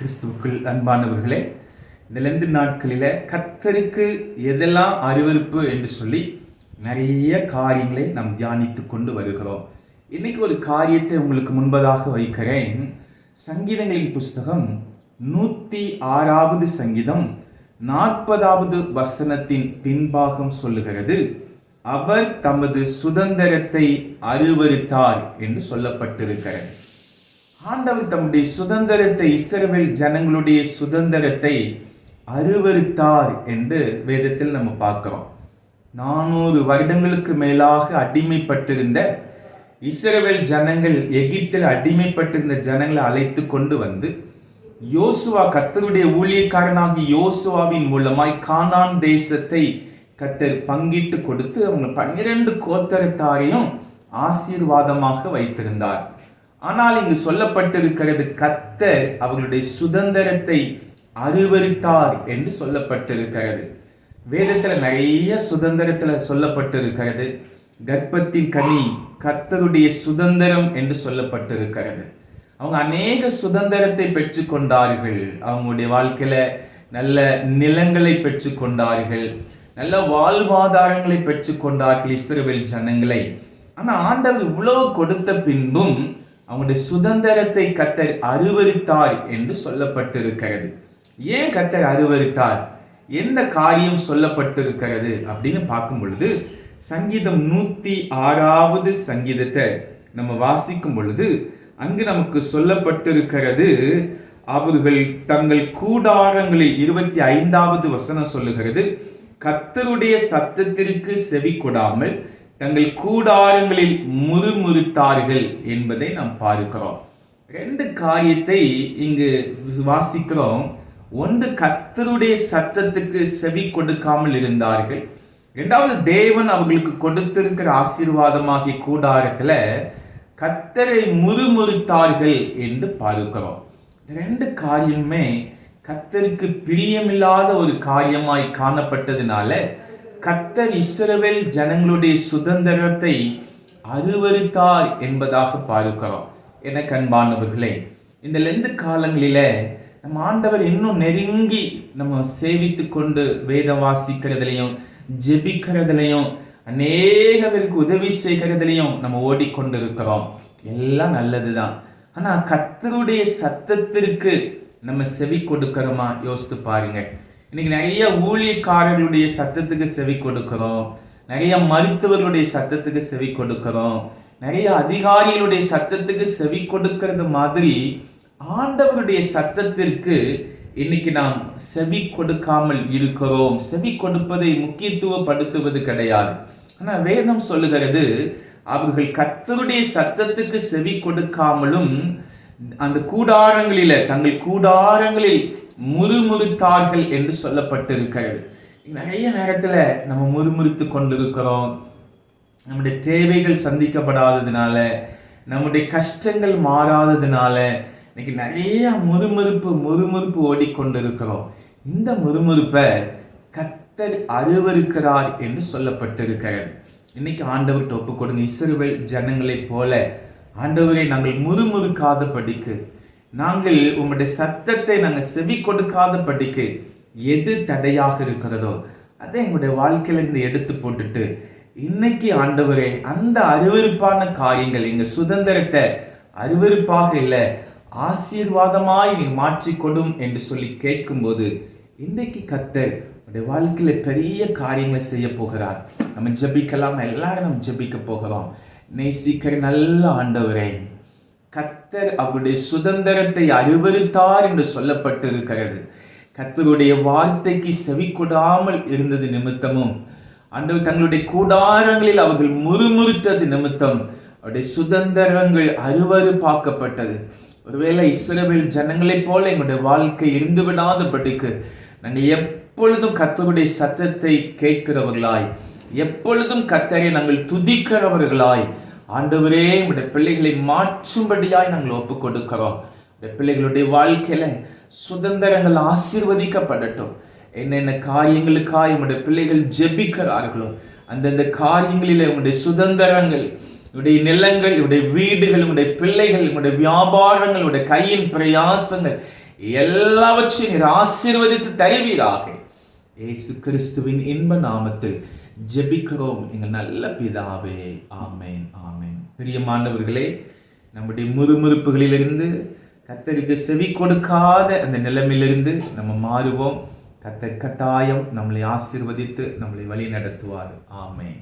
கிறிஸ்துவுக்குள் அன்பானவர்களே இந்த லெந்து நாட்களில் கத்தருக்கு எதெல்லாம் அறிவிப்பு என்று சொல்லி நிறைய காரியங்களை நாம் தியானித்து கொண்டு வருகிறோம். இன்னைக்கு ஒரு காரியத்தை உங்களுக்கு முன்பதாக வைக்கிறேன். சங்கீதங்களின் புஸ்தகம் நூற்றி ஆறாவது சங்கீதம் நாற்பதாவது வசனத்தின் பின்பாகம் சொல்லுகிறது அவர் தமது சுதந்திரத்தை அருவருத்தார் என்று சொல்லப்பட்டிருக்கிறது. ஆண்டவர் தம்முடைய சுதந்திரத்தை இஸ்ரவேல் ஜனங்களுடைய சுதந்திரத்தை அருவருத்தார் என்று வேதத்தில் நம்ம பார்க்கிறோம். நானூறு வருடங்களுக்கு மேலாக அடிமைப்பட்டிருந்த இஸ்ரவேல் ஜனங்கள் எகிப்தில் அடிமைப்பட்டிருந்த ஜனங்களை அழைத்து கொண்டு வந்து யோசுவா கத்தருடைய ஊழியக்காரனாகி யோசுவாவின் மூலமாய் கானான் தேசத்தை கத்தர் பங்கிட்டு கொடுத்து அவங்க பன்னிரண்டு கோத்தரத்தாரையும் ஆசீர்வாதமாக வைத்திருந்தார். ஆனால் இங்கு சொல்லப்பட்டிருக்கிறது கத்தர் அவர்களுடைய சுதந்திரத்தை அருவருத்தார் என்று சொல்லப்பட்டிருக்கிறது. வேதத்தில் நிறைய சுதந்திரத்தில் சொல்லப்பட்டிருக்கிறது. கர்ப்பத்தின் கனி கத்தருடைய சுதந்திரம் என்று சொல்லப்பட்டிருக்கிறது. அவங்க அநேக சுதந்திரத்தை பெற்றுக்கொண்டார்கள். அவங்களுடைய வாழ்க்கையில் நல்ல நிலங்களை பெற்றுக்கொண்டார்கள். நல்ல வாழ்வாதாரங்களை பெற்றுக்கொண்டார்கள் இஸ்ரவேல் ஜனங்களை. ஆனால் ஆண்டவர் இவ்வளவு கொடுத்த பின்பும் அவங்களுடைய சுதந்திரத்தை கத்தர் அருவருத்தார் என்று சொல்லப்பட்டிருக்கிறது. ஏன் கத்தர் அருவருத்தார்? எந்த காரியம் சொல்லப்பட்டிருக்கிறது அப்படின்னு பார்க்கும் பொழுது சங்கீதம் நூற்றி ஆறாவது சங்கீதத்தை நம்ம வாசிக்கும் பொழுது அங்கு நமக்கு சொல்லப்பட்டிருக்கிறது அவர்கள் தங்கள் கூடாரங்களில் இருபத்தி ஐந்தாவது வசனம் சொல்லுகிறது கத்தருடைய சத்தத்திற்கு செவி கொடாமல் தங்கள் கூடாரங்களில் முறுமுறுத்தார்கள் என்பதை நாம் பார்க்கிறோம். ரெண்டு காரியத்தை இங்கு வாசிக்கிறோம். ஒன்று கத்தருடைய சத்தத்துக்கு செவி கொடுக்காமல் இருந்தார்கள். இரண்டாவது தேவன் அவர்களுக்கு கொடுத்திருக்கிற ஆசீர்வாதமாகிய கூடாரத்தில் கத்தரை முறுமுறுத்தார்கள் என்று பார்க்கிறோம். ரெண்டு காரியமுமே கத்தருக்கு பிரியமில்லாத ஒரு காரியமாய் காணப்பட்டதுனால கத்தர் இஸ்ரவேல் ஜனங்களுடைய சுதந்திரத்தை அருவருத்தார் என்பதாக பார்க்கிறோம். என கண்பானவர்களே இந்த ரெண்டு காலங்களில நம்ம ஆண்டவர் இன்னும் நெருங்கி நம்ம சேவித்து கொண்டு வேதம் வாசிக்கிறதுலையும் ஜெபிக்கிறதுலையும் அநேக பேருக்கு உதவி செய்கிறதுலையும் நம்ம ஓடிக்கொண்டு இருக்கிறோம் எல்லாம் நல்லதுதான். ஆனா கத்தருடைய சத்தத்திற்கு நம்ம செவி கொடுக்கிறோமா? யோசித்து பாருங்க. இன்னைக்கு நிறைய ஊழியக்காரர்களுடைய சத்தத்துக்கு செவி கொடுக்கிறோம். நிறைய மருத்துவர்களுடைய சத்தத்துக்கு செவி கொடுக்கிறோம். நிறைய அதிகாரிகளுடைய சத்தத்துக்கு செவி கொடுக்கிறது மாதிரி ஆண்டவருடைய சத்தத்திற்கு இன்னைக்கு நாம் செவி கொடுக்காமல் இருக்கிறோம். செவி கொடுப்பதை முக்கியத்துவப்படுத்துவது கிடையாது. ஆனால் வேதம் சொல்லுகிறது அவர்கள் கத்தருடைய சத்தத்துக்கு செவி கொடுக்காமலும் அந்த கூடாரங்களில தங்கள் கூடாரங்களில் முறுமுறுத்தார்கள் என்று சொல்லப்பட்டிருக்கிறது. நிறைய நேரத்துல நம்ம முறுமுறுத்து கொண்டிருக்கிறோம். நம்முடைய தேவைகள் சந்திக்கப்படாததுனால நம்முடைய கஷ்டங்கள் மாறாததுனால இன்னைக்கு நிறைய முறுமுறுப்பு முறுமுறுப்பு ஓடிக்கொண்டிருக்கிறோம். இந்த முறுமுறுப்பை கத்தர் அருவருக்கிறார் என்று சொல்லப்பட்டிருக்கிறது. இன்னைக்கு ஆண்டவர்கிட்ட ஒப்பு கொடுங்க இஸ்ரவேல் ஜனங்களைப் போல ஆண்டவரை நாங்கள் முறுமுறுக்காத படிக்கு நாங்கள் உங்களுடைய சத்தத்தை நாங்கள் செவி கொடுக்காத படிக்கு எது தடையாக இருக்கிறதோ அதை எங்களுடைய வாழ்க்கையிலிருந்து எடுத்து போட்டுட்டு இன்னைக்கு ஆண்டவரே அந்த அருவருப்பான காரியங்கள் எங்கள் சுதந்திரத்தை அருவருப்பாக இல்லை ஆசீர்வாதமாய் நீ மாற்றிக்கொடும் என்று சொல்லி கேட்கும்போது இன்றைக்கு கத்தர் உடைய வாழ்க்கையில் பெரிய காரியங்களை செய்ய போகிறார். நம்ம ஜெபிக்கலாம் எல்லாரும் நம்ம ஜபிக்க போகிறோம் நேசிக்கிற நல்ல ஆண்டவரே கத்தர் அவருடைய சுதந்திரத்தை அருவருத்தார் என்று சொல்லப்பட்டிருக்கிறது. கத்தருடைய வார்த்தைக்கு செவி கொடாமல் இருந்தது நிமித்தமும் ஆண்டவர் தங்களுடைய கூடாரங்களில் அவர்கள் முறுமுறுத்தது நிமித்தம் அவருடைய சுதந்திரங்கள் அருவருப்பாக்கப்பட்டது. ஒருவேளை இஸ்ரவேல் ஜனங்களைப் போல எங்களுடைய வாழ்க்கை இருந்து விடாதபடிக்கு நாங்கள் எப்பொழுதும் கத்தருடைய சத்தத்தை கேட்கிறவர்களாய் எப்பொழுதும் கத்தரை நாங்கள் துதிக்கிறவர்களாய். ஆண்டவரே உடைய பிள்ளைகளை மாற்றும்படியாய் நாங்கள் ஒப்பு கொடுக்கிறோம் பிள்ளைகளுடைய வாழ்க்கையில சுதந்திரங்கள் ஆசீர்வதிக்கப்படட்டும். என்னென்ன காரியங்களுக்காய் உடைய பிள்ளைகள் ஜெபிக்கிறார்களோ அந்தந்த காரியங்களில் உங்களுடைய சுதந்திரங்கள் உடைய நிலங்கள் உடைய வீடுகள் உடைய பிள்ளைகள் உங்களுடைய வியாபாரங்கள் உடைய கையின் பிரயாசங்கள் எல்லாவற்றையும் நீர் ஆசீர்வதித்து தருவீராக. இயேசு கிறிஸ்துவின் இன்ப நாமத்தில் ஜெபிக்கிறோம். எங்கள் நல்ல பிதாவே ஆமேன் ஆமேன். பிரியமானவர்களே நம்முடைய முறுமுறுப்புகளிலிருந்து கத்தருக்கு செவி கொடுக்காத அந்த நிலைமையிலிருந்து நம்ம மாறுவோம். கத்தர் கட்டாயம் நம்மளை ஆசீர்வதித்து நம்மளை வழி நடத்துவார் ஆமேன்.